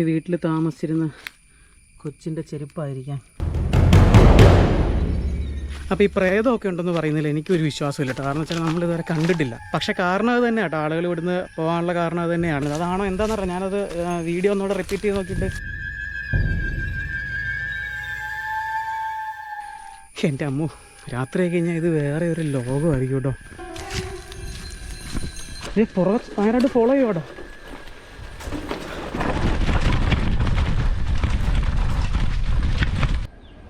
ഈ വീട്ടിൽ താമസിച്ചിരുന്ന കൊച്ചിന്റെ ചെരുപ്പായിരിക്കാം. അപ്പോൾ ഈ പ്രേതമൊക്കെ ഉണ്ടെന്ന് പറയുന്നതിൽ എനിക്കൊരു വിശ്വാസമില്ല കേട്ടോ കാരണം വെച്ചാൽ നമ്മൾ ഇതുവരെ കണ്ടിട്ടില്ല. പക്ഷേ കാരണം അത് തന്നെ കേട്ടോ ആളുകൾ ഇവിടുന്ന് പോകാനുള്ള കാരണം അത് തന്നെയാണ്. അതാണോ എന്താണെന്ന് അറിയാം ഞാനത് വീഡിയോ ഒന്നുകൂടെ റിപ്പീറ്റ് ചെയ്ത് നോക്കിയിട്ട്. എന്റെ അമ്മു രാത്രി കഴിഞ്ഞാൽ ഇത് വേറെ ഒരു ലോകമായിരിക്കും കേട്ടോ ഇത് പുറകെ ഭയങ്കരമായിട്ട് ഫോളോ ചെയ്യും കേട്ടോ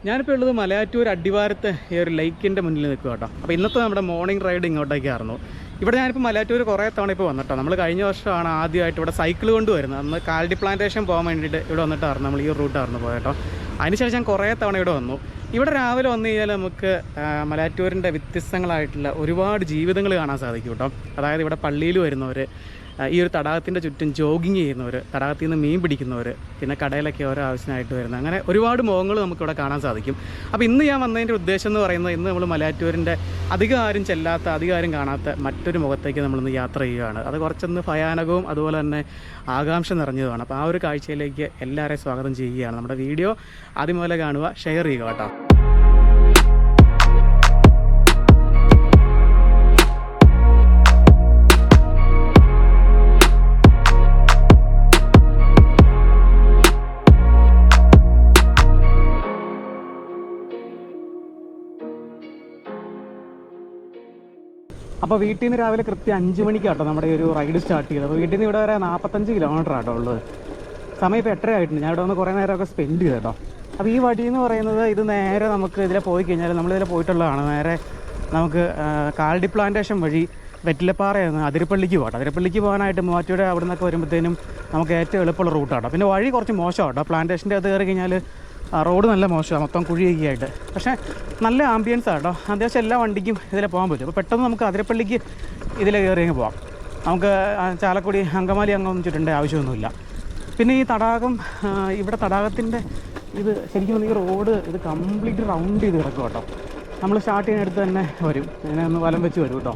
ഞാനിപ്പോൾ ഉള്ളത് മലയാറ്റൂർ അടിവാരത്തെ ഈ ഒരു ലേക്കിന്റെ മുന്നിൽ നിൽക്കുക കേട്ടോ. അപ്പോൾ ഇന്നത്തെ നമ്മുടെ മോർണിംഗ് റൈഡ് ഇങ്ങോട്ടേക്കായിരുന്നു ഇവിടെ ഞാനിപ്പോൾ മലയാറ്റൂർ കുറേ തവണ ഇപ്പോൾ വന്നിട്ടോ. നമ്മൾ കഴിഞ്ഞ വർഷമാണ് ആദ്യമായിട്ട് ഇവിടെ സൈക്കിൾ കൊണ്ട് വരുന്നത്. അന്ന് കാൽഡി പ്ലാന്റേഷൻ പോകാൻ വേണ്ടിയിട്ട് ഇവിടെ വന്നിട്ടായിരുന്നു നമ്മൾ ഈ റൂട്ടായിരുന്നു പോയട്ടോ അതിനുശേഷം ഞാൻ കുറേ തവണ ഇവിടെ വന്നു. ഇവിടെ രാവിലെ വന്നു കഴിഞ്ഞാൽ നമുക്ക് മലയാറ്റൂരിന്റെ വ്യത്യസ്തങ്ങളായിട്ടുള്ള ഒരുപാട് ജീവിതങ്ങൾ കാണാൻ സാധിക്കും കേട്ടോ. അതായത് ഇവിടെ പള്ളിയിൽ വരുന്നവർ ഈ ഒരു തടാകത്തിന്റെ ചുറ്റും ജോഗിങ് ചെയ്യുന്നവർ തടാകത്തിൽ നിന്ന് മീൻ പിടിക്കുന്നവർ പിന്നെ കടയിലൊക്കെ ഓരോ ആവശ്യമായിട്ട് വരുന്നത് അങ്ങനെ ഒരുപാട് മുഖങ്ങൾ നമുക്കിവിടെ കാണാൻ സാധിക്കും. അപ്പോൾ ഇന്ന് ഞാൻ വന്നതിന്റെ ഉദ്ദേശം എന്ന് പറയുന്നത് ഇന്ന് നമ്മൾ മലയാറ്റൂരിന്റെ അധികം ആരും ചെല്ലാത്ത അധികം ആരും കാണാത്ത മറ്റൊരു മുഖത്തേക്ക് നമ്മളിന്ന് യാത്ര ചെയ്യുകയാണ്. അത് കുറച്ചൊന്ന് ഭയാനകവും അതുപോലെ തന്നെ ആകാംക്ഷ നിറഞ്ഞതുമാണ്. അപ്പോൾ ആ ഒരു കാഴ്ചയിലേക്ക് എല്ലാവരെയും സ്വാഗതം ചെയ്യുകയാണ്. നമ്മുടെ വീഡിയോ ആദ്യം കാണുക ഷെയർ ചെയ്യുക കേട്ടോ. അപ്പോൾ വീട്ടിൽ നിന്ന് രാവിലെ കൃത്യം അഞ്ച് മണിക്കാട്ടോ നമ്മുടെ ഒരു റൈഡ് സ്റ്റാർട്ട് ചെയ്തത്. അപ്പോൾ വീട്ടിൽ നിന്ന് ഇവിടെ വരെ നാൽപ്പത്തഞ്ച് കിലോമീറ്റർ ആട്ടോ ഉള്ളത്. സമയം ഇപ്പോൾ എട്ടര ആയിട്ടുണ്ട്. ഞാൻ ഇവിടെ വന്ന് കുറേ നേരമൊക്കെ സ്പെൻഡ് ചെയ്തു കേട്ടോ അപ്പോൾ ഈ വഴി എന്ന് പറയുന്നത് ഇത് നേരെ നമുക്ക് ഇതിലെ പോയി കഴിഞ്ഞാൽ നമ്മൾ നമ്മളിതിലെ പോയിട്ടുള്ളതാണ്. നേരെ നമുക്ക് കാൽഡി പ്ലാന്റേഷൻ വഴി വെറ്റിലപ്പാറയാണ് അതിരപ്പള്ളിക്ക് പോകട്ടെ. അതിരപ്പള്ളിക്ക് പോകാനായിട്ട് മൂവാറ്റൂടെ അവിടെ നിന്നൊക്കെ വരുമ്പോഴത്തേനും നമുക്ക് ഏറ്റവും എളുപ്പമുള്ള റൂട്ടാട്ടോ പിന്നെ വഴി കുറച്ച് മോശമാട്ടോ. പ്ലാന്റേഷന്റെ അത് കയറി കഴിഞ്ഞാൽ റോഡ് നല്ല മോശമാണ് മൊത്തം കുഴിയൊക്കെയായിട്ട് പക്ഷേ നല്ല ആംബിയൻസാണ് ആട്ടോ അത്യാവശ്യം എല്ലാ വണ്ടിക്കും ഇതിൽ പോകാൻ പറ്റും. അപ്പോൾ പെട്ടെന്ന് നമുക്ക് അതിരപ്പള്ളിക്ക് ഇതിൽ കയറി അങ്ങ് പോകാം നമുക്ക് ചാലക്കുടി അങ്കമാലി അങ്ങൊന്നും ചുറ്റേണ്ട ആവശ്യമൊന്നുമില്ല. പിന്നെ ഈ തടാകം ഇവിടെ തടാകത്തിന്റെ ഇത് ശരിക്കും ഈ റോഡ് ഇത് കംപ്ലീറ്റ് റൗണ്ട് ചെയ്ത് കിടക്കും കേട്ടോ. നമ്മൾ സ്റ്റാർട്ട് ചെയ്യുന്നിടത്ത് തന്നെ വരും. ഇങ്ങനെ ഒന്ന് വലം വെച്ച് വരും കേട്ടോ.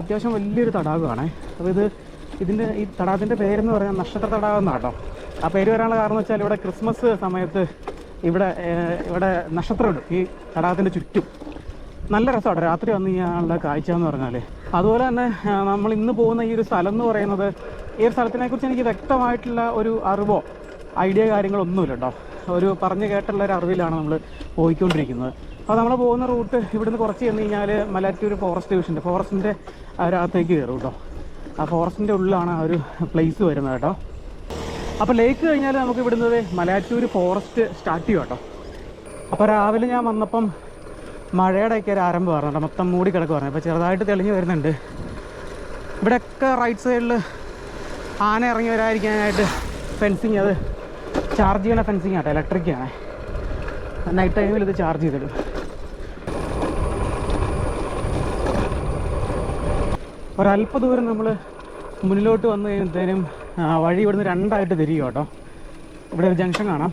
അത്യാവശ്യം വലിയൊരു തടാകമാണ്. അപ്പോൾ ഇത് ഇതിന്റെ ഈ തടാകത്തിന്റെ പേരെന്ന് പറഞ്ഞാൽ നക്ഷത്ര തടാകം എന്നാണ് കേട്ടോ ആ പേര് വരാനുള്ള കാരണം വെച്ചാൽ ഇവിടെ ക്രിസ്മസ് സമയത്ത് ഇവിടെ ഇവിടെ നക്ഷത്രമുണ്ട്. ഈ തടാകത്തിന്റെ ചുറ്റും. നല്ല രസമാണ്. രാത്രി വന്ന് കഴിഞ്ഞാലുള്ള കാഴ്ച എന്ന് പറഞ്ഞാൽ അതുപോലെ തന്നെ നമ്മൾ ഇന്ന് പോകുന്ന ഈ ഒരു സ്ഥലം എന്ന് പറയുന്നത് ഈ ഒരു സ്ഥലത്തിനെക്കുറിച്ച് എനിക്ക് വ്യക്തമായിട്ടുള്ള ഒരു അറിവോ ഐഡിയ കാര്യങ്ങളൊന്നുമില്ല കേട്ടോ. ഒരു പറഞ്ഞു കേട്ടുള്ള ഒരു അറിവിലാണ് നമ്മൾ പോയിക്കൊണ്ടിരിക്കുന്നത്. അപ്പോൾ നമ്മൾ പോകുന്ന റൂട്ട് ഇവിടുന്ന് കുറച്ച് ചെന്ന് കഴിഞ്ഞാൽ മലയാറ്റൂർ ഫോറസ്റ്റ് ഡിവിഷന്റെ ഫോറസ്റ്റിന്റെ അകത്തേക്ക് കയറും കേട്ടോ. ആ ഫോറസ്റ്റിന്റെ ഉള്ളിലാണ് ആ ഒരു പ്ലേസ് വരുന്നത് കേട്ടോ. അപ്പോൾ ലേക്ക് കഴിഞ്ഞാൽ നമുക്ക് ഇവിടുന്ന് മലയാറ്റൂർ ഫോറസ്റ്റ് സ്റ്റാർട്ട് ചെയ്യും കേട്ടോ. അപ്പോൾ രാവിലെ ഞാൻ വന്നപ്പം മഴയുടെയൊക്കെ ഒരു ആരംഭമായിരുന്നു കേട്ടോ. മൊത്തം മൂടി കിടക്കുവായിരുന്നു അപ്പോൾ ചെറുതായിട്ട് തെളിഞ്ഞു വരുന്നുണ്ട്. ഇവിടെയൊക്കെ റൈറ്റ് സൈഡിൽ ആന ഇറങ്ങി വരാതിരിക്കാനായിട്ട് ഫെൻസിങ് അത് ചാർജ് ചെയ്യണ ഫെൻസിങ് ആട്ടോ. ഇലക്ട്രിക് ആണ്. നൈറ്റ് ടൈമിൽ ഇത് ചാർജ് ചെയ്തിടും. ഒരല്പ ദൂരം നമ്മൾ മുന്നിലോട്ട് വന്നു കഴിയുമ്പോഴത്തേനും വഴി ഇവിടുന്ന് രണ്ടായിട്ട് തിരിയും കേട്ടോ. ഇവിടെ ഒരു ജംഗ്ഷൻ കാണാം.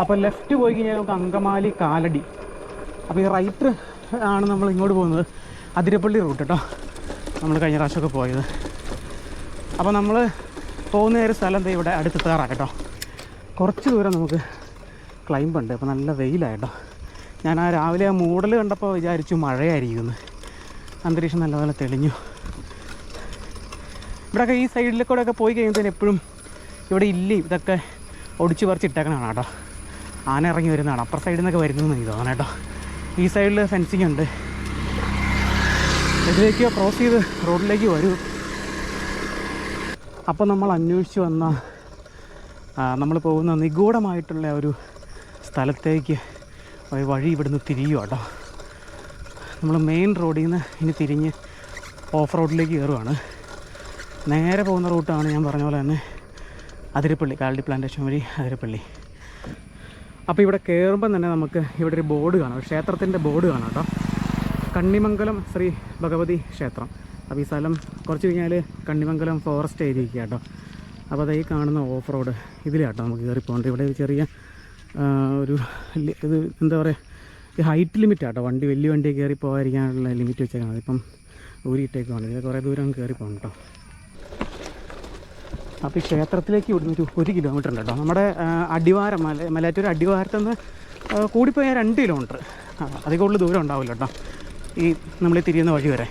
അപ്പോൾ ലെഫ്റ്റ് പോയി കഴിഞ്ഞാൽ നമുക്ക് അങ്കമാലി കാലടി. അപ്പോൾ ഈ റൈറ്റ് ആണ് നമ്മൾ ഇങ്ങോട്ട് പോകുന്നത്. അതിരപ്പള്ളി റൂട്ട് കേട്ടോ. നമ്മൾ കഴിഞ്ഞ പ്രാവശ്യമൊക്കെ പോയത്. അപ്പോൾ നമ്മൾ പോകുന്ന ഒരു സ്ഥലം ഇവിടെ തേറാം കേട്ടോ. കുറച്ച് ദൂരം നമുക്ക് ക്ലൈംബ് ഉണ്ട്. അപ്പോൾ നല്ല വെയിലായിട്ടോ ഞാൻ ആ രാവിലെ ആ മൂടൽ കണ്ടപ്പോൾ വിചാരിച്ചു മഴയായിരിക്കുന്നു. അന്തരീക്ഷം നല്ലപോലെ തെളിഞ്ഞു. ഇവിടെയൊക്കെ ഈ സൈഡിൽ കൂടെ ഒക്കെ പോയി കഴിയുമ്പോൾ എപ്പോഴും ഇവിടെ ഇല്ലി ഇതൊക്കെ ഒടിച്ച് പറിച്ച് ഇട്ടേക്കണതാണ് കേട്ടോ. ആന ഇറങ്ങി വരുന്നതാണ്. അപ്പുറ സൈഡിൽ നിന്നൊക്കെ വരുന്നതെന്ന് എനിക്ക് തോന്നണം കേട്ടോ. ഈ സൈഡിൽ ഫെൻസിങ് ഉണ്ട്. ഇതിലേക്ക് ക്രോസ് ചെയ്ത് റോഡിലേക്ക് വരൂ. അപ്പോൾ നമ്മൾ അന്വേഷിച്ച് വന്ന നമ്മൾ പോകുന്ന നിഗൂഢമായിട്ടുള്ള ഒരു സ്ഥലത്തേക്ക് ഒരു വഴി ഇവിടുന്ന് തിരിയുക കേട്ടോ. നമ്മൾ മെയിൻ റോഡിൽ നിന്ന് ഇനി തിരിഞ്ഞ് ഓഫ് റോഡിലേക്ക് കയറുവാണ് നേരെ പോകുന്ന റൂട്ടാണ് ഞാൻ പറഞ്ഞ പോലെ തന്നെ അതിരപ്പള്ളി കാലടി പ്ലാന്റേഷൻ വഴി അതിരപ്പള്ളി. അപ്പോൾ ഇവിടെ കയറുമ്പം തന്നെ നമുക്ക് ഇവിടെ ഒരു ബോർഡ് കാണാം ക്ഷേത്രത്തിന്റെ ബോർഡ് കാണാം കേട്ടോ. കണ്ണിമംഗലം ശ്രീ ഭഗവതി ക്ഷേത്രം. അപ്പോൾ ഈ സ്ഥലം കുറച്ച് കഴിഞ്ഞാൽ കണ്ണിമംഗലം ഫോറസ്റ്റ് ഏരിയ കേട്ടോ. അപ്പോൾ അതായി കാണുന്ന ഓഫ് റോഡ് ഇതിലാട്ടോ നമുക്ക് കയറി പോകേണ്ടത്. ഇവിടെ ഒരു ചെറിയ ഒരു ഇത് എന്താ പറയുക ഈ ഹൈറ്റ് ലിമിറ്റ് ആട്ടോ വണ്ടി വലിയ വണ്ടി കയറി പോകാതിരിക്കാനുള്ള ലിമിറ്റ് വെച്ചേക്കണം അതിപ്പം വേണം ഇതിൽ കുറേ ദൂരം കയറി പോകണം കേട്ടോ. അപ്പോൾ ഈ ക്ഷേത്രത്തിലേക്ക് ഇവിടുന്ന് ഒരു ഒരു കിലോമീറ്റർ ഉണ്ട് കേട്ടോ. നമ്മുടെ അടിവാരം മല മലയാറ്റൂർ അടിവാരത്ത് നിന്ന് കൂടിപ്പോയാൽ രണ്ട് കിലോമീറ്റർ അധികം കൂടുതൽ ദൂരം ഉണ്ടാവില്ല കേട്ടോ. ഈ നമ്മൾ തിരിയുന്ന വഴി വരെ.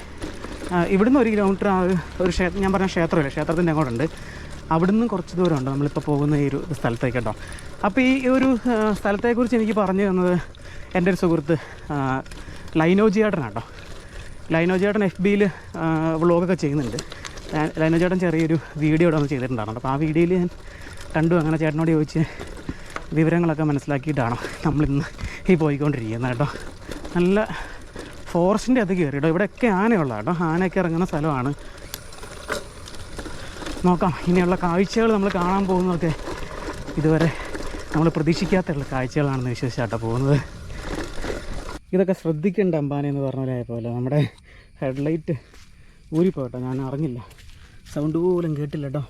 ഇവിടുന്ന് ഒരു കിലോമീറ്റർ ആ ഒരു ക്ഷേത്രം ഞാൻ പറഞ്ഞ ക്ഷേത്രമില്ല ക്ഷേത്രത്തിന്റെ അങ്ങോട്ടുണ്ട്. അവിടുന്ന് കുറച്ച് ദൂരമുണ്ട് നമ്മളിപ്പോൾ പോകുന്ന ഈ ഒരു സ്ഥലത്തേക്ക് കേട്ടോ. അപ്പോൾ ഈ ഒരു സ്ഥലത്തെക്കുറിച്ച് എനിക്ക് പറഞ്ഞു തന്നത് എന്റെ ഒരു സുഹൃത്ത് ലൈനോജിയേട്ടനാണ് ലൈനോ ജിയേട്ടനാണ് കേട്ടോ. ലൈനോജിയേട്ടൻ എഫ് ബിയിൽ വ്ളോഗൊക്കെ ചെയ്യുന്നുണ്ട്. ലൈനോ ചേട്ടൻ ചെറിയൊരു വീഡിയോ ഇവിടെ ചെയ്തിട്ടുണ്ടായിരുന്നു. അപ്പോൾ ആ വീഡിയോയിൽ ഞാൻ കണ്ടു. അങ്ങനെ ചേട്ടനോട് ചോദിച്ച് വിവരങ്ങളൊക്കെ മനസ്സിലാക്കിയിട്ടാണ് നമ്മളിന്ന് ഈ പോയിക്കൊണ്ടിരിക്കുന്നത് കേട്ടോ. നല്ല ഫോറസ്റ്റിന്റെ അത് കയറി കേട്ടോ. ഇവിടെയൊക്കെ ആനയുള്ള കേട്ടോ. ആനയൊക്കെ ഇറങ്ങുന്ന സ്ഥലമാണ്. നോക്കാം. ഇനിയുള്ള കാഴ്ചകൾ നമ്മൾ കാണാൻ പോകുന്നതൊക്കെ ഇതുവരെ നമ്മൾ പ്രതീക്ഷിക്കാത്തുള്ള കാഴ്ചകളാണെന്ന് വിശ്വസിച്ചാട്ടോ പോകുന്നത്. ഇതൊക്കെ ശ്രദ്ധിക്കേണ്ട അമ്പാനെ എന്ന് പറഞ്ഞ പോലെ നമ്മുടെ ഹെഡ്ലൈറ്റ് ഊരിപ്പോട്ടോ ഞാൻ അറിഞ്ഞില്ല സൗണ്ട് പോലും കേട്ടില്ല കേട്ടോ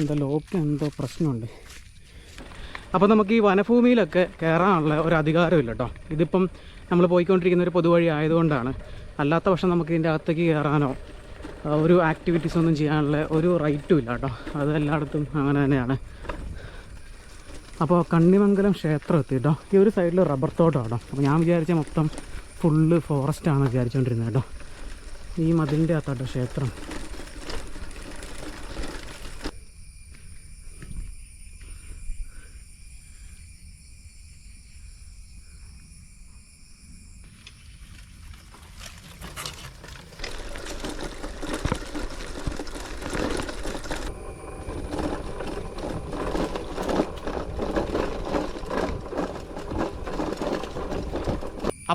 എന്തോ ലോക്ക് എന്തോ പ്രശ്നമുണ്ട്. അപ്പോൾ നമുക്ക് ഈ വനഭൂമിയിലൊക്കെ കയറാനുള്ള ഒരു അധികാരമില്ല കേട്ടോ ഇതിപ്പം നമ്മൾ പോയിക്കൊണ്ടിരിക്കുന്ന ഒരു പൊതുവഴി ആയതുകൊണ്ടാണ്. അല്ലാത്ത പക്ഷം നമുക്ക് ഇതിന്റെ അകത്തേക്ക് കയറാനോ ഒരു ആക്ടിവിറ്റീസ് ഒന്നും ചെയ്യാനുള്ള ഒരു റൈറ്റും ഇല്ല കേട്ടോ അത് എല്ലായിടത്തും അങ്ങനെ തന്നെയാണ്. അപ്പോൾ കണ്ണിമംഗലം ക്ഷേത്രം എത്തി കേട്ടോ ഈ ഒരു സൈഡിൽ റബ്ബർ തോട്ടം കേട്ടോ അപ്പോൾ ഞാൻ വിചാരിച്ച മൊത്തം ഫുള്ള് ഫോറസ്റ്റ് ആണ് വിചാരിച്ചുകൊണ്ടിരുന്നത് കേട്ടോ ഈ മതിലിന്റെ അകത്താട്ടോ ക്ഷേത്രം.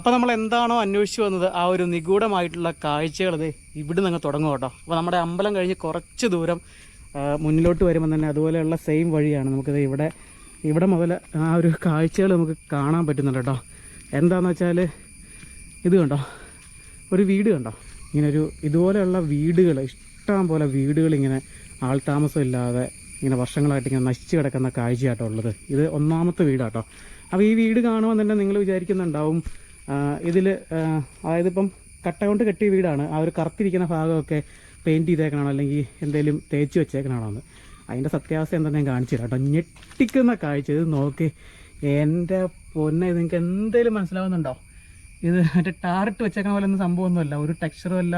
അപ്പോൾ നമ്മൾ എന്താണോ അന്വേഷിച്ച് വന്നത് ആ ഒരു നിഗൂഢമായിട്ടുള്ള കാഴ്ചകൾ ഇത് ഇവിടെ നിന്ന് തുടങ്ങും കേട്ടോ. അപ്പോൾ നമ്മുടെ അമ്പലം കഴിഞ്ഞ് കുറച്ച് ദൂരം മുന്നിലോട്ട് വരുമ്പോൾ തന്നെ അതുപോലെയുള്ള സെയിം വഴിയാണ് നമുക്കിത് ഇവിടെ ഇവിടെ മുതൽ ആ ഒരു കാഴ്ചകൾ നമുക്ക് കാണാൻ പറ്റുന്നുണ്ട് കേട്ടോ. എന്താണെന്ന് വെച്ചാൽ ഇത് കണ്ടോ? ഒരു വീട് കണ്ടോ? ഇങ്ങനൊരു ഇതുപോലെയുള്ള വീടുകൾ ഇഷ്ടം പോലെ വീടുകൾ ഇങ്ങനെ ആൾ താമസമില്ലാതെ ഇങ്ങനെ വർഷങ്ങളായിട്ട് ഇങ്ങനെ നശിച്ചു കിടക്കുന്ന കാഴ്ചയാട്ടോ ഉള്ളത്. ഇത് ഒന്നാമത്തെ വീടാട്ടോ. അപ്പോൾ ഈ വീട് കാണുമ്പോൾ തന്നെ നിങ്ങൾ വിചാരിക്കുന്നുണ്ടാവും ഇതിൽ അതായത് ഇപ്പം കട്ട കൊണ്ട് കെട്ടിയ വീടാണ്. ആ ഒരു കറുത്തിരിക്കുന്ന ഭാഗമൊക്കെ പെയിന്റ് ചെയ്തേക്കണോ അല്ലെങ്കിൽ എന്തെങ്കിലും തേച്ച് വെച്ചേക്കണോ എന്ന്. അതിന്റെ സത്യാവസ്ഥ എന്താ ഞാൻ കാണിച്ചു തരാം കേട്ടോ. ഞെട്ടിക്കുന്ന കാഴ്ച. ഇത് നോക്കി. എന്റെ പൊന്നെ നിങ്ങൾക്ക് എന്തെങ്കിലും മനസ്സിലാവുന്നുണ്ടോ? ഇത് മറ്റേ ടാറിട്ട് വെച്ചേക്കണ പോലെ ഒന്നും സംഭവമൊന്നുമല്ല. ഒരു ടെക്സ്ചറും അല്ല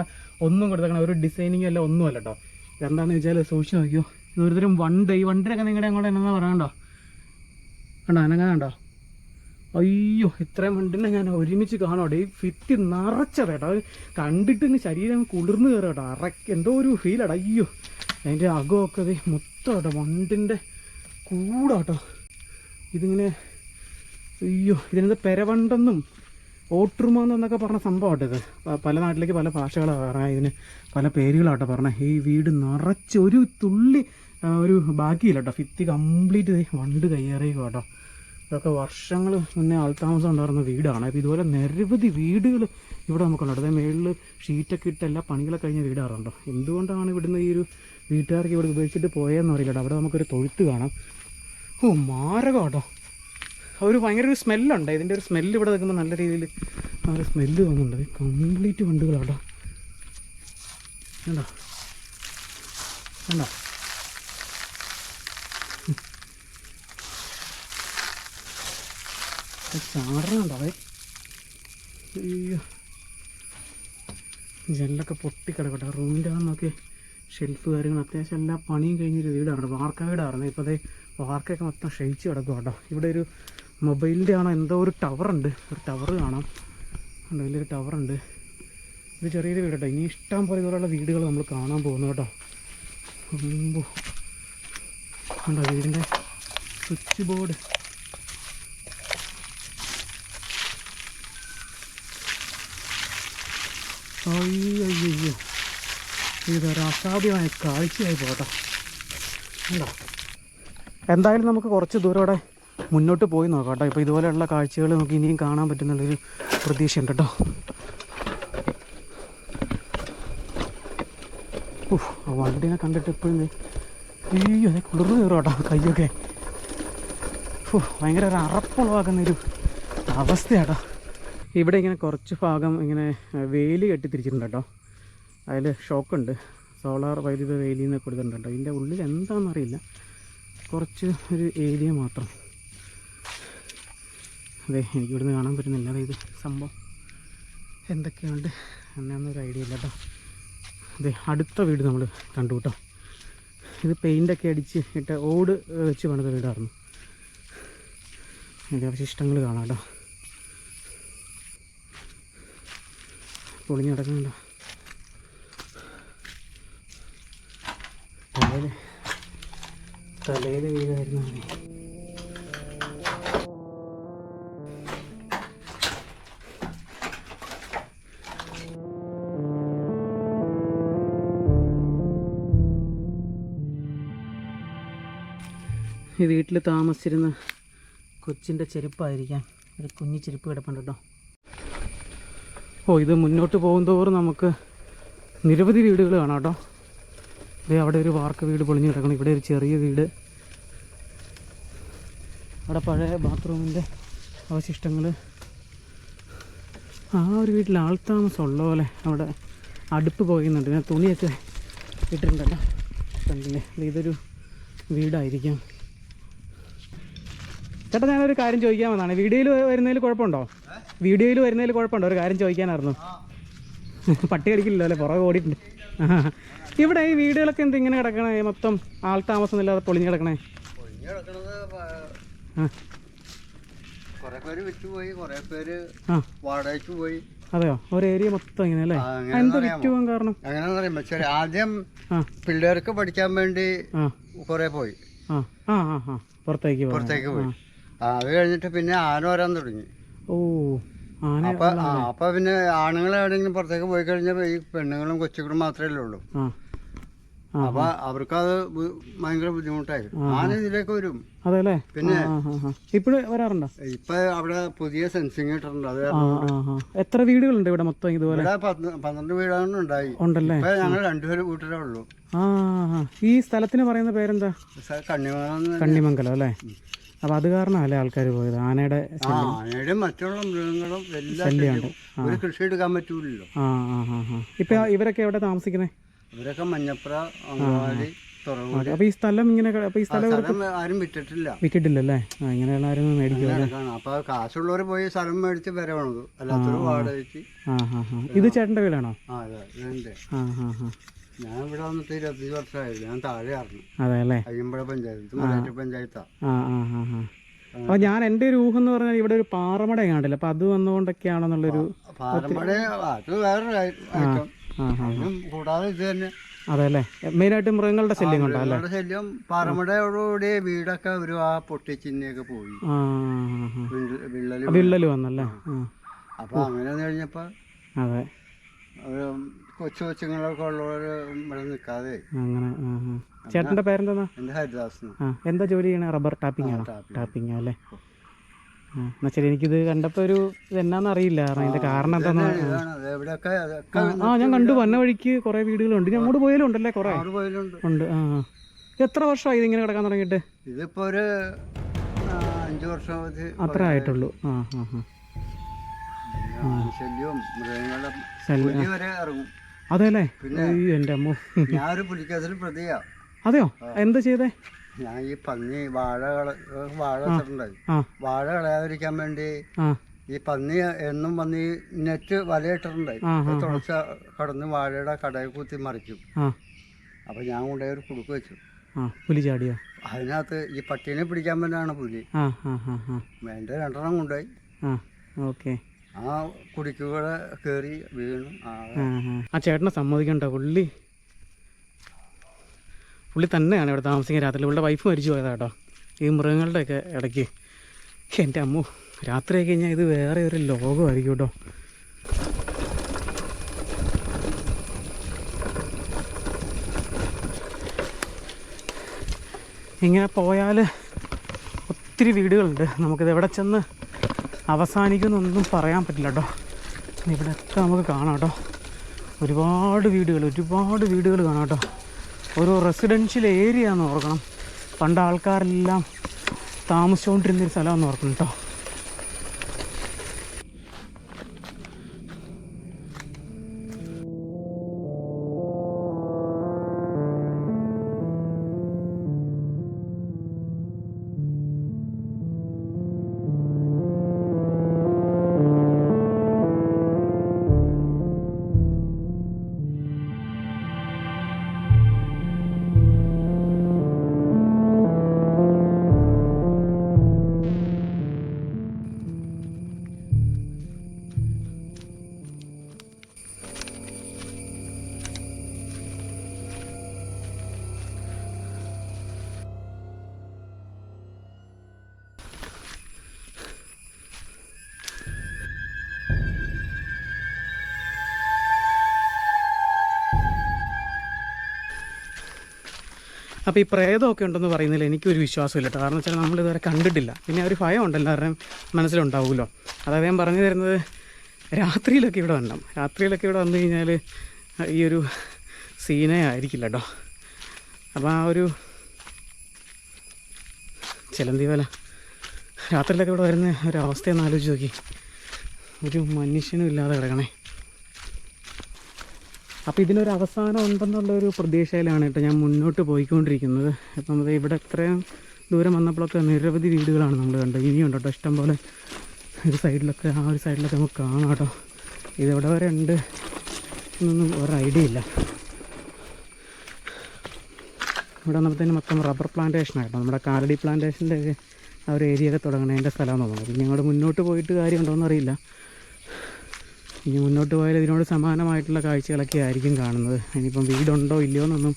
ഒന്നും കൊടുത്തേക്കണം ഒരു ഡിസൈനിങ്ങും അല്ല ഒന്നും ഒന്നുമല്ല കേട്ടോ. ഇതെന്താണെന്ന് വെച്ചാൽ സൂക്ഷിച്ച് നോക്കിയോ. ഇത് ഒരുതരം വണ്ട് ഈ വണ്ടിനൊക്കെ നിങ്ങളുടെ അങ്ങോട്ട് എന്നാ പറയണ്ടോ കണ്ടോ? അനങ്ങാണ്ടോ അയ്യോ ഇത്രയും വണ്ടിനെ ഞാൻ ഒരുമിച്ച് കാണോടെ ഈ ഫിറ്റ് നിറച്ചതേട്ടാ. അത് കണ്ടിട്ട് ശരീരം കുളിർന്ന് കയറട്ടോ അറക്ക് എന്തോ ഒരു ഫീലാട്ടോ അയ്യോ അതിന്റെ അകമൊക്കെ ഇത് മൊത്തം കേട്ടോ വണ്ടിന്റെ കൂടാട്ടോ. ഇതിങ്ങനെ അയ്യോ ഇതിനെന്ത് പെരവണ്ടെന്നും ഓട്ടുറുമെന്നും എന്നൊക്കെ പറഞ്ഞ സംഭവമാട്ടോ ഇത്. പല നാട്ടിലേക്ക് പല ഭാഷകളാണ് പറഞ്ഞത് ഇതിന് പല പേരുകളാട്ടോ പറഞ്ഞത് ഈ വീട് നിറച്ച് ഒരു തുള്ളി ഒരു ബാക്കിയില്ല കേട്ടോ ഫിത്തി കംപ്ലീറ്റ് വണ്ട് കയ്യേറിയേക്കും കേട്ടോ ഇതൊക്കെ വർഷങ്ങൾ മുന്നേ ആൾത്താമസം ഉണ്ടായിരുന്ന വീടാണ്. അപ്പോൾ ഇതുപോലെ നിരവധി വീടുകൾ ഇവിടെ നമുക്കുണ്ട്. അതേ മേളിൽ ഷീറ്റൊക്കെ ഇട്ട് എല്ലാ പണികളൊക്കെ കഴിഞ്ഞ വീടാറുണ്ടോ? എന്തുകൊണ്ടാണ് ഇവിടുന്ന് ഈ ഒരു വീട്ടുകാർക്ക് ഇവിടെ ഉപയോഗിച്ചിട്ട് പോയെന്ന് അറിയില്ല അവിടെ നമുക്കൊരു തൊഴുത്ത് കാണാം. ഓ മാരകം കേട്ടോ ഒരു ഭയങ്കര ഒരു സ്മെല്ലുണ്ട്. ഇതിന്റെ ഒരു സ്മെല്ല് ഇവിടെ നിൽക്കുമ്പോൾ നല്ല രീതിയിൽ ആ ഒരു സ്മെല്ല് തോന്നുന്നുണ്ട്. കംപ്ലീറ്റ് വണ്ടുകളാട്ടോ. കണ്ടോ? കണ്ടോ? അതെ? അയ്യോ. ജനലൊക്കെ പൊട്ടിക്കിടക്കട്ടെ. റൂമിന്റെ അകം നോക്കി ഷെൽഫ് കാര്യങ്ങൾ. അത്യാവശ്യം എല്ലാ പണിയും കഴിഞ്ഞൊരു വീടാണ് വാർക്ക വീടായിരുന്നു ഇപ്പോൾ അതേ വാർക്കയൊക്കെ മൊത്തം ക്ഷയിച്ച് കിടക്കും കേട്ടോ. ഇവിടെ ഒരു മൊബൈലിന്റെ ആണോ എന്തോ ഒരു ടവറുണ്ട്. ഒരു ടവർ കാണാം. ഉണ്ട് വലിയൊരു ടവറുണ്ട്. ഇത് ചെറിയൊരു വീട് കേട്ടോ ഇനി ഇഷ്ടം പോലെ ഇതുപോലുള്ള വീടുകൾ നമ്മൾ കാണാൻ പോകുന്നു കേട്ടോ. ഉണ്ടോ വീടിന്റെ സ്വിച്ച് ബോർഡ്. അയ്യോ ഇതൊരു അസാധ്യമായ കാഴ്ചയായി പോട്ടോ ഉണ്ടോ എന്തായാലും നമുക്ക് കുറച്ച് ദൂരം അവിടെ മുന്നോട്ട് പോയി നോക്കാം കേട്ടോ ഇപ്പോൾ ഇതുപോലെയുള്ള കാഴ്ചകൾ നമുക്ക് ഇനിയും കാണാൻ പറ്റുന്നുള്ളൊരു പ്രതീക്ഷയുണ്ട് കേട്ടോ വണ്ടിനെ കണ്ടിട്ട് ഇപ്പോഴും ദേ, അയ്യോ അതെ കുളിർന്ന് കയറും കേട്ടോ കയ്യൊക്കെ ഭയങ്കര ഒരു അറപ്പുളവാക്കുന്ന ഒരു അവസ്ഥയാട്ടോ ഇവിടെ ഇങ്ങനെ കുറച്ച് ഭാഗം ഇങ്ങനെ വേലി കെട്ടിത്തിരിച്ചിട്ടുണ്ട് കേട്ടോ. അതിൽ ഷോക്കുണ്ട്. സോളാർ വൈദ്യുത വേലി എന്നൊക്കെ കൊടുത്തിട്ടുണ്ട് കേട്ടോ ഇതിന്റെ ഉള്ളിൽ എന്താണെന്നറിയില്ല കുറച്ച് ഒരു ഏരിയ മാത്രം. അതെ എനിക്ക് ഇവിടുന്ന് കാണാൻ പറ്റുന്നില്ല. അതായത് സംഭവം എന്തൊക്കെയുണ്ട്? ഒരു ഐഡിയ ഇല്ല കേട്ടോ. അതെ അടുത്ത വീട് നമ്മൾ കണ്ടു കേട്ടോ. ഇത് പെയിന്റൊക്കെ അടിച്ച് ഇട്ട് ഓട് വെച്ച് പണിത വീടായിരുന്നു. എന്റെ അവശിഷ്ടങ്ങൾ കാണാം കേട്ടോ. പൊളിഞ്ഞ് കിടക്കുന്നുണ്ടോ? തലയിൽ തലയിൽ ഈ വീട്ടിൽ താമസിച്ചിരുന്ന കൊച്ചിന്റെ ചെരുപ്പായിരിക്കാം. ഒരു കുഞ്ഞു ചെരുപ്പ് കിടപ്പുണ്ട് കേട്ടോ. ഓ ഇത് മുന്നോട്ട് പോകും തോറും നമുക്ക് നിരവധി വീടുകൾ കാണാം കേട്ടോ. ഇതേ അവിടെ ഒരു വാർക്ക് വീട് പൊളിഞ്ഞ് കിടക്കണം ഇവിടെ ഒരു ചെറിയ വീട്. അവിടെ പഴയ ബാത്റൂമിന്റെ അവശിഷ്ടങ്ങൾ. ആ ഒരു വീട്ടിൽ ആൾത്താമസം ഉള്ള പോലെ അവിടെ അടുപ്പ് പോകുന്നുണ്ട് ഞാൻ തുണിയൊക്കെ ഇട്ടിട്ടുണ്ടല്ലോ. കണ്ടില്ലേ? ഇതൊരു വീടായിരിക്കാം. ചേട്ടാ ഞാനൊരു കാര്യം ചോദിക്കാൻ വന്നതാണ് വീഡിയോയിൽ വരുന്നതിൽ കുഴപ്പമുണ്ടോ? വീഡിയോയിൽ വരുന്നതിൽ കുഴപ്പമുണ്ടോ. ഒരു കാര്യം ചോദിക്കാനായിരുന്നു. പട്ടി കടിക്കില്ലല്ലോ അല്ലേ? പുറകെ ഓടിയിട്ടുണ്ട്. ഇവിടെ ഈ വീടുകളൊക്കെ എന്ത് ഇങ്ങനെ കിടക്കണേ? മൊത്തം ആൾ താമസം ഇല്ലാതെ പൊളിഞ്ഞ് കിടക്കണേ? അതെയോ? ഒരു ഏരിയ മൊത്തം ഇങ്ങനെ അല്ലേ? എന്താ? കാരണം? ആദ്യം പിള്ളേർക്ക് പഠിക്കാൻ വേണ്ടി കുറെ പോയി. പുറത്തേക്ക് പുറത്തേക്ക് പോയി. അത് കഴിഞ്ഞിട്ട് പിന്നെ ആന വരാൻ തുടങ്ങി. ഓ ആന അപ്പൊ ആ അപ്പൊ പിന്നെ ആണുങ്ങൾ എവിടെയെങ്കിലും പുറത്തേക്ക് പോയി കഴിഞ്ഞാൽ ഈ പെണ്ണുങ്ങളും കൊച്ചുകളും മാത്രമേ ഉള്ളൂ ആ. ആ അപ്പൊ അവർക്കത് ബു- ഭയങ്കര ബുദ്ധിമുട്ടായിരുന്നു ആന ഇതിലേക്ക് വരും. അതെ അല്ലേ പിന്നെ ഇപ്പോഴും വരാറുണ്ടോ? ഇപ്പൊ അവിടെ പുതിയ സെൻസിങ് ഇട്ടിട്ടുണ്ട്. അത് ആ ആ ആ. എത്ര വീടുകളുണ്ട് ഇവിടെ മൊത്തം ഇതുപോലെ? ഇവിടെ പന്ത്രണ്ട് വീടാണ് ഉണ്ടായി. ഉണ്ടല്ലേ? ഇപ്പൊ ഞങ്ങൾ രണ്ടുപേരും വീട്ടിലേ ഉള്ളൂ. ആ ആ. ഈ സ്ഥലത്തിന് പറയുന്ന പേരെന്താ? കണ്ണിമംഗലം കണ്ണിമംഗലം അല്ലേ? അപ്പം അത് കാരണമല്ലേ ആൾക്കാർ പോയത്? ആനയുടെ ആ ആനയുടെ മറ്റുള്ള മൃഗങ്ങളും എല്ലാം ശല്യവും. ഒരു കൃഷി എടുക്കാൻ പറ്റൂലല്ലോ. ആ ആ ആ ആ. ഇപ്പം ഇവരൊക്കെ എവിടെ താമസിക്കുന്നത് ഇവരൊക്കെ മഞ്ഞപ്ര അങ്കവാടി തുറവൂര്. അപ്പോൾ ഈ സ്ഥലം ഇങ്ങനെ അപ്പോൾ ഈ സ്ഥലം സ്ഥലം ആരും വിറ്റിട്ടില്ല. വിറ്റിട്ടില്ലല്ലേ? ആ ഇങ്ങനെയുള്ള ആരും മേടിക്കും അപ്പോൾ അപ്പൊ കാശുള്ളവർ പോയി സ്ഥലം മേടിച്ച് വരവാണത് അല്ലാത്തൊരു വാടകയ്ക്ക്. ആ ആ ആ. ഇത് ചേട്ടന്റെ വീടാണോ? ആ അതെ ഇതെന്റെ ആ ആ ആ. ഞാൻ ഇവിടെ വന്നിട്ട് ഇരുപത്തി വർഷമായിരുന്നു ഞാൻ താഴെ അതെ അല്ലേ അയ്യമ്പഴ പഞ്ചായത്ത് മലയാറ്റ പഞ്ചായത്താ. ആ ആ ആ ആ. അപ്പോൾ ഞാൻ എന്റെ ഒരു ഊഹം എന്ന് പറഞ്ഞാൽ ഇവിടെ ഒരു പാറമട കാണില്ല അപ്പൊ അത് വന്നുകൊണ്ടൊക്കെയാണെന്നുള്ളൊരു പാറമ്പഴ അത് വേറെ കൂടാതെ ഇത് തന്നെ. അതെ അല്ലേ മെയിനായിട്ട് മൃഗങ്ങളുടെ ശല്യം കൊണ്ടാ അല്ലേ? ശല്യം പാറമടയോടുകൂടി വീടൊക്കെ ഒരു ആ പൊട്ടിച്ചിന്നൊക്കെ പോയി. ആ ആ, ആ. വിള്ള- വിള്ളൽ വന്നല്ലേ? അപ്പൊ അങ്ങനെ കഴിഞ്ഞപ്പോ അതെ. കൊച്ചു കൊച്ചുങ്ങളൊക്കെ ഉള്ളവർ ഇവിടെ നിൽക്കാതെ അങ്ങനെ ചേട്ടന്റെ പേരെന്താ എന്റെ ഹരിദാസ് എന്താ ജോലി ചെയ്യണേ? റബ്ബർ ടാപ്പിംഗ് ആണോ. ടാപ്പിംഗ്. അല്ലേ എന്നാ ശരി എനിക്കിത് കണ്ടപ്പോ ഒരു ഇതെന്നാന്ന് അറിയില്ല. അതിന്റെ കാരണം എന്താന്ന് ആ ഞാൻ കണ്ടു. വന്ന വഴിക്ക് കുറേ വീടുകളുണ്ട്. ഞാൻ അങ്ങോട്ട് പോയാലും ഉണ്ടല്ലേ കുറേ? ഉണ്ട് ആ. എത്ര വർഷമായി ഇതിങ്ങനെ കിടക്കാൻ തുടങ്ങിയിട്ട്? ഇതിപ്പോ ഒരു അഞ്ചു വർഷം അത്ര ആയിട്ടുള്ളൂ. ആ ആ ആ. ശല്യവും മൃഗങ്ങളുടെ ശല്യം. പുലി വരെ ഇറങ്ങും. അതെ എന്റെ അമ്മ. പുലിക്കേസിൽ പ്രതിയാ. അതെയോ? എന്താ ചെയ്തേ? ഞാൻ ഈ പന്നി വാഴ വാഴ വെച്ചിട്ടുണ്ടായി വാഴ കളയാതിരിക്കാൻ വേണ്ടി ഈ പന്നി എന്നും വന്ന് ഈ നെറ്റ് വലയിട്ടിട്ടുണ്ടായി തുളച്ച കടന്ന് വാഴയുടെ കടയിൽ കുത്തി മറിക്കും. അപ്പൊ ഞാൻ കൊണ്ടുപോയി ഒരു കുടുക്ക് വെച്ചു. പുലി ചാടിയോ? അതിനകത്ത് ഈ പട്ടീനെ പിടിക്കാൻ വേണ്ടിയാണ് പുലി. എന്റെ രണ്ടെണ്ണം കൊണ്ടുപോയി. ഓക്കെ. ആ കുടിക്കൂടെ കയറി വീണു ആ ചേട്ടനെ സമ്മതിക്കണ്ട പുള്ളി. പുള്ളി തന്നെയാണ് ഇവിടെ താമസിക്കുന്നത്. രാത്രി പുള്ളിയുടെ വൈഫ് മരിച്ചു പോയതാ കേട്ടോ. ഈ മൃഗങ്ങളുടെയൊക്കെ ഇടയ്ക്ക്. എന്റെ അമ്മു രാത്രിയായി കഴിഞ്ഞാൽ ഇത് വേറെ ഒരു ലോകമായിരിക്കും കേട്ടോ. ഇങ്ങനെ പോയാൽ ഒത്തിരി വീടുകളുണ്ട്. നമുക്കിത് എവിടെ ചെന്ന് അവസാനിക്കുന്നൊന്നും പറയാൻ പറ്റില്ല കേട്ടോ. ഇവിടെയൊക്കെ നമുക്ക് കാണാം കേട്ടോ. ഒരുപാട് വീടുകൾ ഒരുപാട് വീടുകൾ കാണാം കേട്ടോ. ഒരു റെസിഡൻഷ്യൽ ഏരിയ എന്ന് ഓർക്കണം. പണ്ട് ആൾക്കാരെല്ലാം താമസിച്ചുകൊണ്ടിരുന്നൊരു സ്ഥലമെന്ന് ഓർക്കണം കേട്ടോ. അപ്പോൾ ഈ പ്രേതമൊക്കെ ഉണ്ടെന്ന് പറയുന്നതിൽ എനിക്കൊരു വിശ്വാസമില്ല കേട്ടോ. കാരണം വെച്ചാൽ നമ്മളിതുവരെ കണ്ടിട്ടില്ല. പിന്നെ ഒരു ഭയം ഉണ്ടല്ലോ അവരുടെ മനസ്സിലുണ്ടാവുമല്ലോ. അതായത് ഞാൻ പറഞ്ഞു തരുന്നത് രാത്രിയിലൊക്കെ ഇവിടെ വരണം. രാത്രിയിലൊക്കെ ഇവിടെ വന്നു കഴിഞ്ഞാൽ ഈ ഒരു സീനേ ആയിരിക്കില്ല കേട്ടോ. അപ്പോൾ ആ ഒരു ചിലന്തി വല രാത്രിയിലൊക്കെ ഇവിടെ വരുന്ന ഒരവസ്ഥയെന്ന് ആലോചിച്ച് നോക്കി. ഒരു മനുഷ്യനും ഇല്ലാതെ കിടക്കണേ. അപ്പോൾ ഇതിനൊരു അവസാനം ഉണ്ടെന്നുള്ള ഒരു പ്രതീക്ഷയിലാണ് കേട്ടോ ഞാൻ മുന്നോട്ട് പോയിക്കൊണ്ടിരിക്കുന്നത്. അപ്പം നമ്മൾ ഇവിടെ ഇത്രയും ദൂരം വന്നപ്പോഴൊക്കെ നിരവധി വീടുകളാണ് നമ്മൾ കണ്ടത്. ഇനിയുണ്ട് കേട്ടോ. ഇഷ്ടംപോലെ ഒരു സൈഡിലൊക്കെ ആ ഒരു സൈഡിലൊക്കെ നമുക്ക് കാണാം കേട്ടോ. ഇതെവിടെ വരെ ഉണ്ട് എന്നൊന്നും ഒരു ഐഡിയ ഇല്ല. ഇവിടെ വന്നപ്പോഴത്തേന് മൊത്തം റബ്ബർ പ്ലാന്റേഷനായിട്ടോ നമ്മുടെ കാലടി പ്ലാന്റേഷന്റെ ആ ഒരു ഏരിയ ഒക്കെ തുടങ്ങണതിന്റെ സ്ഥലമാണെന്ന് ഇനി അങ്ങോട്ട് മുന്നോട്ട് പോയിട്ട് കാര്യമുണ്ടോയെന്ന് അറിയില്ല. ഇനി മുന്നോട്ട് പോയാൽ ഇതിനോട് സമാനമായിട്ടുള്ള കാഴ്ചകളൊക്കെ ആയിരിക്കും കാണുന്നത്. ഇനിയിപ്പം വീടുണ്ടോ ഇല്ലയോ എന്നൊന്നും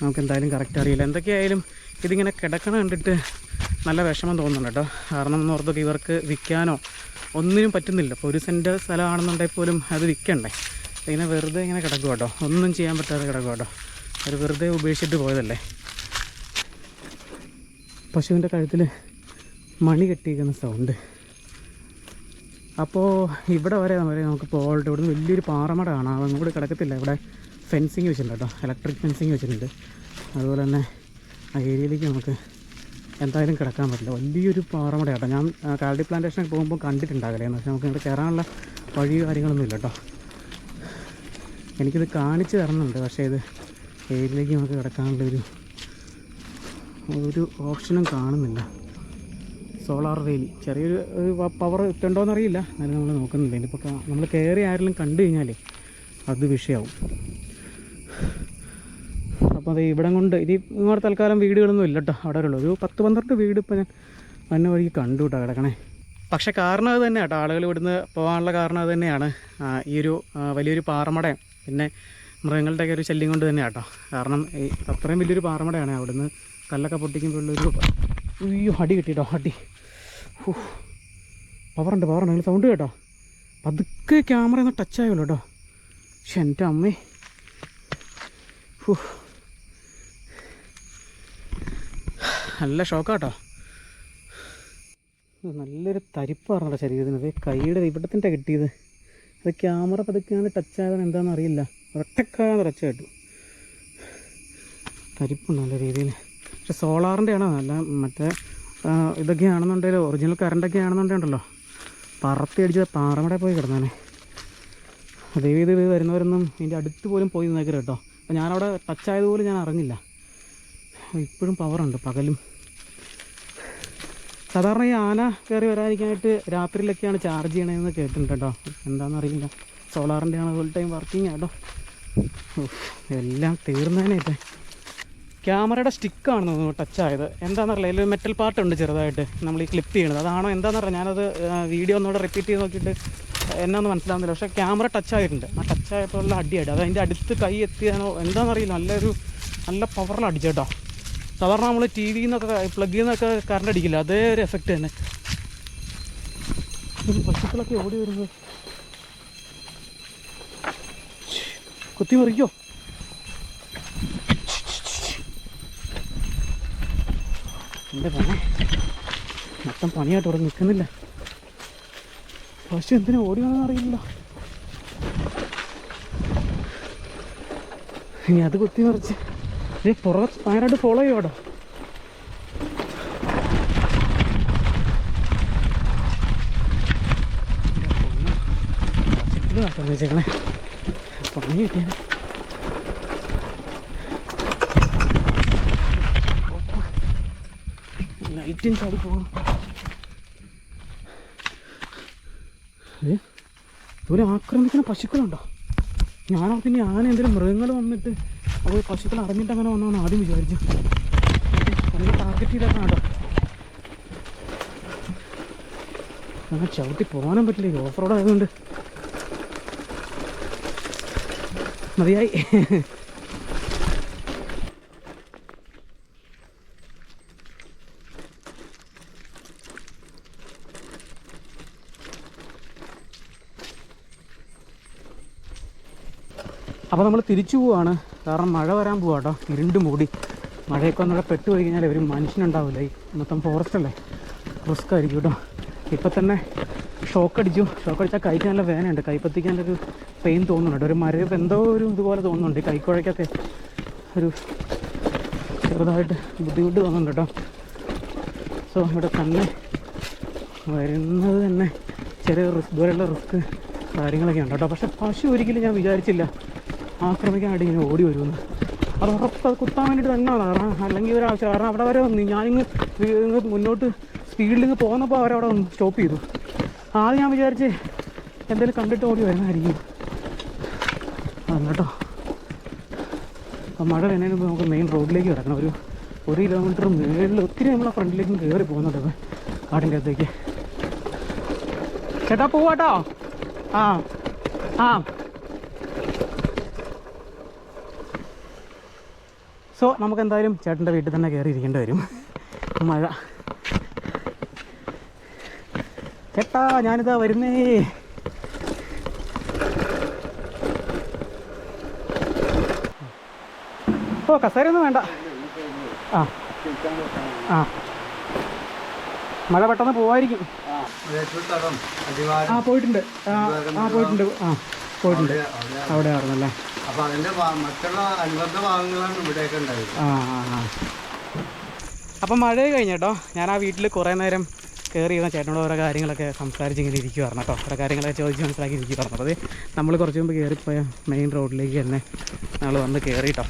നമുക്ക് എന്തായാലും കറക്റ്റ് അറിയില്ല. എന്തൊക്കെയായാലും ഇതിങ്ങനെ കിടക്കണ കണ്ടിട്ട് നല്ല വിഷമം തോന്നുന്നുണ്ട് കേട്ടോ. കാരണം എന്ന് ഓർത്തൊക്കെ ഇവർക്ക് വിൽക്കാനോ ഒന്നിനും പറ്റുന്നില്ല. ഇപ്പോൾ ഒരു സെന്റ് സ്ഥലമാണെന്നുണ്ടെങ്കിൽ പോലും അത് വിൽക്കണ്ടേ. ഇങ്ങനെ വെറുതെ ഇങ്ങനെ കിടക്കും കേട്ടോ. ഒന്നും ചെയ്യാൻ പറ്റാതെ കിടക്കും കേട്ടോ. അവർ വെറുതെ ഉപേക്ഷിച്ചിട്ട് പോയതല്ലേ. പശുവിന്റെ കഴുത്തിൽ മണി കെട്ടിയിരിക്കുന്ന സൗണ്ട് അപ്പോൾ ഇവിടെ വരെ വരെ നമുക്ക് പോകട്ടെ ഇവിടുന്ന് വലിയൊരു പാറമട കാണാം. അങ്ങോട്ട് കൂടി കിടക്കത്തില്ല. ഇവിടെ ഫെൻസിങ് വെച്ചിട്ടുണ്ട് കേട്ടോ. ഇലക്ട്രിക് ഫെൻസിങ് വെച്ചിട്ടുണ്ട്. അതുപോലെ തന്നെ ആ ഏരിയയിലേക്ക് നമുക്ക് എന്തായാലും കിടക്കാൻ പറ്റില്ല. വലിയൊരു പാറമട കേട്ടോ. ഞാൻ കാൽഡി പ്ലാന്റേഷനൊക്കെ പോകുമ്പോൾ കണ്ടിട്ടുണ്ടാകില്ലേ പക്ഷേ നമുക്ക് ഇവിടെ കയറാനുള്ള വഴി കാര്യങ്ങളൊന്നും ഇല്ല കേട്ടോ. എനിക്കിത് കാണിച്ചു തരുന്നുണ്ട്. പക്ഷേ ഇത് ഏരിയയിലേക്ക് നമുക്ക് കിടക്കാനുള്ളൊരു ഒരു ഓപ്ഷനും കാണുന്നില്ല. സോളാർ വേലി. ചെറിയൊരു പവർ ഇട്ടുണ്ടോയെന്ന് അറിയില്ല എന്നാലും നമ്മൾ നോക്കുന്നില്ല ഇനിയിപ്പോൾ നമ്മൾ കയറി ആരെങ്കിലും കണ്ടു കഴിഞ്ഞാലേ അത് വിഷയമാവും അപ്പോൾ അത് ഇവിടം കൊണ്ട് ഇനി ഇങ്ങോട്ട് തൽക്കാലം വീടുകളൊന്നും ഇല്ല കേട്ടോ അവിടെ ഉള്ളൂ. ഒരു പത്ത് പന്ത്രണ്ട് വീട് ഇപ്പോൾ ഞാൻ വന്ന വഴിക്ക് കണ്ടു കേട്ടോ കിടക്കണേ. പക്ഷേ കാരണം അത് തന്നെ കേട്ടോ ആളുകൾ ഇവിടുന്ന് പോകാനുള്ള കാരണം അത് തന്നെയാണ്. ഈ ഒരു വലിയൊരു പാറമടയും പിന്നെ മൃഗങ്ങളുടെയൊക്കെ ഒരു ശല്യം കൊണ്ട് തന്നെ കേട്ടോ കാരണം അത്രയും വലിയൊരു പാറമടയാണ് അവിടുന്ന് കല്ലൊക്കെ പൊട്ടിക്കുമ്പോഴുള്ളൊരു അയ്യോ അടി കിട്ടിട്ടോ അടി പവറുണ്ട് പവറുണ്ട്. നിങ്ങൾ സൗണ്ട് കേട്ടോ. പതുക്കെ ക്യാമറ ഒന്ന് ടച്ച് ആയുള്ളൂ കേട്ടോ. പക്ഷെ എന്റെ അമ്മേ. നല്ല ഷോക്കാട്ടോ നല്ലൊരു തരിപ്പാറുണ്ടോ ശരീരത്തിന്. അത് കൈയുടെ ഇവിടത്തിന്റെ കിട്ടിയത്. അത് ക്യാമറ പതുക്കെയാണ് ടച്ച് ആയതാണ് എന്താണെന്ന് അറിയില്ല. ഒറ്റക്കാതെ ടച്ച് കേട്ടു. തരിപ്പുണ്ട് നല്ല രീതിയിൽ. പക്ഷെ സോളാറിന്റെ ആണോ അല്ല മറ്റേ ഇതൊക്കെ ആണെന്നുണ്ടെങ്കിൽ ഒറിജിനൽ കറണ്ടൊക്കെ ആണെന്നുണ്ടെങ്കിലോ പറത്തി അടിച്ച് പാറമട പോയി കിടന്നാനേ അതേ ഇത് വരുന്നവരൊന്നും ഇതിന്റെ അടുത്ത് പോലും പോയി നിന്നേക്കരുത് കേട്ടോ. അപ്പോൾ ഞാനവിടെ ടച്ച് ആയതുപോലും ഞാൻ അറിഞ്ഞില്ല. ഇപ്പോഴും പവറുണ്ട് പകലും. സാധാരണ ഈ ആന കയറി വരാതിരിക്കാനായിട്ട് രാത്രിയിലൊക്കെയാണ് ചാർജ് ചെയ്യണതെന്ന് കേട്ടിട്ടുണ്ട് കേട്ടോ. എന്താണെന്ന് അറിയില്ല. സോളാറിന്റെ ആണ് ഫുൾ ടൈം വർക്കിംഗ് ആട്ടോ എല്ലാം തീർന്നതിനായിട്ടേ. ക്യാമറയുടെ സ്റ്റിക്കാണ് തോന്നുന്നു ടച്ച് ആയത് എന്താണെന്നറിയില്ല ഇതിൽ മെറ്റൽ പാർട്ട് ഉണ്ട് ചെറുതായിട്ട് നമ്മൾ ഈ ക്ലിപ്പ് ചെയ്യണത്. അതാണോ എന്താണെന്നറിയാം ഞാനത് വീഡിയോ ഒന്നുകൂടെ റിപ്പീറ്റ് ചെയ്ത് നോക്കിയിട്ട് എന്നാന്ന് മനസ്സിലാവുന്നില്ല. പക്ഷേ ക്യാമറ ടച്ച് ആയിട്ടുണ്ട് ആ ഉള്ള അടിയായിട്ട്. അത് അതിന്റെ അടുത്ത് കൈ എത്തിയാണോ എന്താണെന്നറിയില്ല. നല്ലൊരു നല്ല പവറിൽ അടിച്ചേട്ടോ സാധാരണ നമ്മൾ ടി വിയിൽ നിന്നൊക്കെ പ്ലഗിൽ നിന്നൊക്കെ കറണ്ട് അടിക്കില്ല അതേ ഒരു എഫക്റ്റ് തന്നെ. പശുക്കളൊക്കെ ഓടി വരുന്നത് കുത്തി മറിക്കോ? എന്റെ പണി മൊത്തം പണിയായിട്ട് ഇവിടെ നിൽക്കുന്നില്ല. പശു എന്തിനാ ഓടിയാണെന്ന് അറിയില്ല ഇനി അത് കുത്തി മറിച്ച് ഈ പുറകെ ഭയങ്കരമായിട്ട് ഫോളോ ചെയ്യോടോ പണി കിട്ടിയാണ് ലൈറ്റും ചാടി പോകണം ഇതുപോലെ ആക്രമിക്കുന്ന പശുക്കളുണ്ടോ? ഞാനോ പിന്നെ ആന എന്തെങ്കിലും മൃഗങ്ങൾ വന്നിട്ട് അവർ പശുക്കൾ അറിഞ്ഞിട്ട് അങ്ങനെ വന്നാണ് ആദ്യം വിചാരിച്ചു. നല്ല ടാർഗറ്റ് ചെയ്താൽ കേട്ടോ. അങ്ങനെ ചവിട്ടി പോകാനും പറ്റില്ല ഓഫ് റോഡ് ആയതുകൊണ്ട്. മതിയായി. അപ്പോൾ നമ്മൾ തിരിച്ചു പോവാണ്. കാരണം മഴ വരാൻ പോവാ കേട്ടോ ഇരുണ്ട് മൂടി. മഴയൊക്കെ ഒന്നുകൂടെ പെട്ടുപോയി കഴിഞ്ഞാൽ ഒരു മനുഷ്യനുണ്ടാവില്ല ഈ മൊത്തം ഫോറസ്റ്റ് അല്ലേ? റിസ്ക് ആയിരിക്കും കേട്ടോ ഇപ്പം തന്നെ ഷോക്ക് അടിച്ചു ഷോക്ക് അടിച്ചാൽ കൈക്ക് നല്ല വേനയുണ്ട്. കൈപ്പത്തിക്കാൻ ഒരു പെയിൻ തോന്നുന്നുണ്ട്. ഒരു മരവ് എന്തോ ഒരു ഇതുപോലെ തോന്നുന്നുണ്ട്. കൈക്കുഴയ്ക്കൊക്കെ ഒരു ചെറുതായിട്ട് ബുദ്ധിമുട്ട് തോന്നുന്നുണ്ട് കേട്ടോ സോ ഇവിടെ തന്നെ വരുന്നത് തന്നെ ചെറിയ റിസ്ക് ഇതുപോലെയുള്ള റിസ്ക് കാര്യങ്ങളൊക്കെ ഉണ്ട് കേട്ടോ പക്ഷെ പശു ഒരിക്കലും ഞാൻ വിചാരിച്ചില്ല. ആക്രമിക്കാനായിട്ട് ഇങ്ങനെ ഓടി വരുമെന്ന് അത് ഉറപ്പ് അത് കുത്താൻ വേണ്ടിയിട്ട് തന്നെയാണ്. കാരണം അല്ലെങ്കിൽ ഒരാവശ്യം കാരണം അവിടെ വരെ വന്നു ഞാനിങ്ങ് മുന്നോട്ട് സ്പീഡിൽ ഇങ്ങ് പോകുന്നപ്പോൾ അവരവിടെ സ്റ്റോപ്പ് ചെയ്തു. ആദ്യം ഞാൻ വിചാരിച്ച് എന്തെങ്കിലും കണ്ടിട്ട് ഓടി വരുന്നതായിരിക്കും. അപ്പം മഴ വരുന്നതിന് മുമ്പ് നമുക്ക് മെയിൻ റോഡിലേക്ക് കിടക്കണം. ഒരു ഒരു കിലോമീറ്റർ മുകളിൽ ഒത്തിരി നമ്മളെ ഫ്രണ്ടിലേക്കും കയറി പോകുന്നുണ്ട് കാടിന്റെ അകത്തേക്ക്. ചേട്ടാ പോവാട്ടോ. ആ ആ. സോ നമുക്ക് എന്തായാലും ചേട്ടന്റെ വീട്ടിൽ തന്നെ കയറി ഇരിക്കേണ്ടി വരും. മഴ. ചേട്ടാ ഞാനിതാ വരുന്നേ. ഓ കസേരയൊന്നും വേണ്ട. ആ. ആ. മഴ പെട്ടെന്ന് പോവായിരിക്കും. ആ പോയിട്ടുണ്ട്. ആ പോയിട്ടുണ്ട്. ആ പോയിട്ടുണ്ട്. അവിടെ. അവിടെ ആയിരുന്നല്ലേ? അപ്പൊ അതിന്റെ മറ്റുള്ള അനുബന്ധ ഭാഗങ്ങളാണ് ഇവിടെയൊക്കെ ഉണ്ടായത്. ആ മഴ കഴിഞ്ഞേട്ടോ ഞാൻ ആ വീട്ടിൽ കുറേ നേരം കയറി ഇരുന്ന ചേട്ടനോട് ഓരോ കാര്യങ്ങളൊക്കെ സംസാരിച്ച് ഇങ്ങനെ ഇരിക്കുവായിരുന്നു കേട്ടോ. ഓരോ കാര്യങ്ങളൊക്കെ ചോദിച്ച് മനസ്സിലാക്കി ഇരിക്കുവായിരുന്നു. അപ്പോൾ അത് നമ്മൾ കുറച്ച് മുമ്പ് കയറിപ്പോയ മെയിൻ റോഡിലേക്ക് തന്നെ നമ്മൾ വന്ന് കയറിയിട്ടോ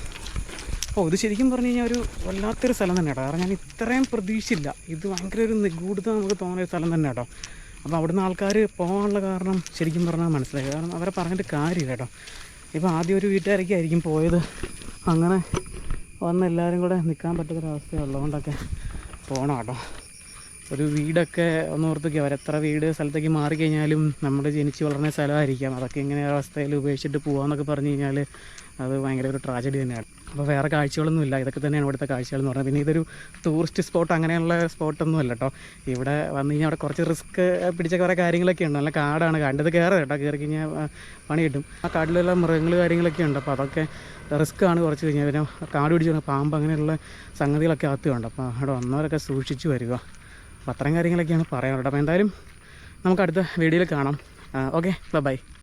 ഓ ഇത് ശരിക്കും പറഞ്ഞു കഴിഞ്ഞാൽ ഒരു വല്ലാത്തൊരു സ്ഥലം തന്നെ കേട്ടോ. കാരണം ഞാൻ ഇത്രയും പ്രതീക്ഷയില്ല ഇത് ഭയങ്കര ഒരു നിഗൂഢത നമുക്ക് തോന്നിയ സ്ഥലം തന്നെ കേട്ടോ. അപ്പോൾ അവിടുന്ന് ആൾക്കാർ പോകാനുള്ള കാരണം ശരിക്കും പറഞ്ഞാൽ മനസ്സിലായി. കാരണം അവരെ പറഞ്ഞിട്ട് കാര്യമില്ല കേട്ടോ. ഇപ്പോൾ ആദ്യം ഒരു വീട്ടുകാരൊക്കെയായിരിക്കും പോയത്. അങ്ങനെ വന്ന് എല്ലാവരും കൂടെ നിൽക്കാൻ പറ്റാത്തൊരവസ്ഥ ഉള്ളതുകൊണ്ടൊക്കെ പോകണം കേട്ടോ. ഒരു വീടൊക്കെ ഒന്ന് ഓർത്തൊക്കെ അവരെത്ര വീട് സ്ഥലത്തേക്ക് മാറിക്കഴിഞ്ഞാലും നമ്മൾ ജനിച്ച് വളർന്ന സ്ഥലമായിരിക്കാം. അതൊക്കെ ഇങ്ങനെ അവസ്ഥയിൽ ഉപേക്ഷിച്ചിട്ട് പോകാമെന്നൊക്കെ പറഞ്ഞു കഴിഞ്ഞാൽ അത് ഭയങ്കര ഒരു ട്രാജഡി തന്നെയാണ്. അപ്പോൾ വേറെ കാഴ്ചകളൊന്നും ഇല്ല. ഇതൊക്കെ തന്നെയാണ് ഇവിടുത്തെ കാഴ്ചകൾ എന്ന് പറഞ്ഞാൽ പിന്നെ ഇതൊരു ടൂറിസ്റ്റ് സ്പോട്ട് അങ്ങനെയുള്ള സ്പോട്ടൊന്നും അല്ല കേട്ടോ ഇവിടെ വന്നു കഴിഞ്ഞാൽ അവിടെ കുറച്ച് റിസ്ക് പിടിച്ച കുറേ കാര്യങ്ങളൊക്കെ ഉണ്ട്. നല്ല കാടാണ്. കണ്ടത് കയറുക കേട്ടോ കയറി കഴിഞ്ഞാൽ പണി കിട്ടും. ആ കാട്ടിലുള്ള മൃഗങ്ങൾ കാര്യങ്ങളൊക്കെ ഉണ്ട്. അപ്പോൾ അതൊക്കെ റിസ്ക് ആണ് കുറച്ച് കഴിഞ്ഞാൽ പിന്നെ കാട് പിടിച്ച് പാമ്പ് അങ്ങനെയുള്ള സംഗതികളൊക്കെ അകത്തുണ്ട് അപ്പോൾ അവിടെ വന്നവരൊക്കെ സൂക്ഷിച്ച് വരിക. അപ്പോൾ അത്രയും കാര്യങ്ങളൊക്കെയാണ് പറയാനുള്ളത്. അപ്പോൾ എന്തായാലും നമുക്ക് അടുത്ത വീഡിയോയിൽ കാണാം. ഓക്കെ. ബൈ.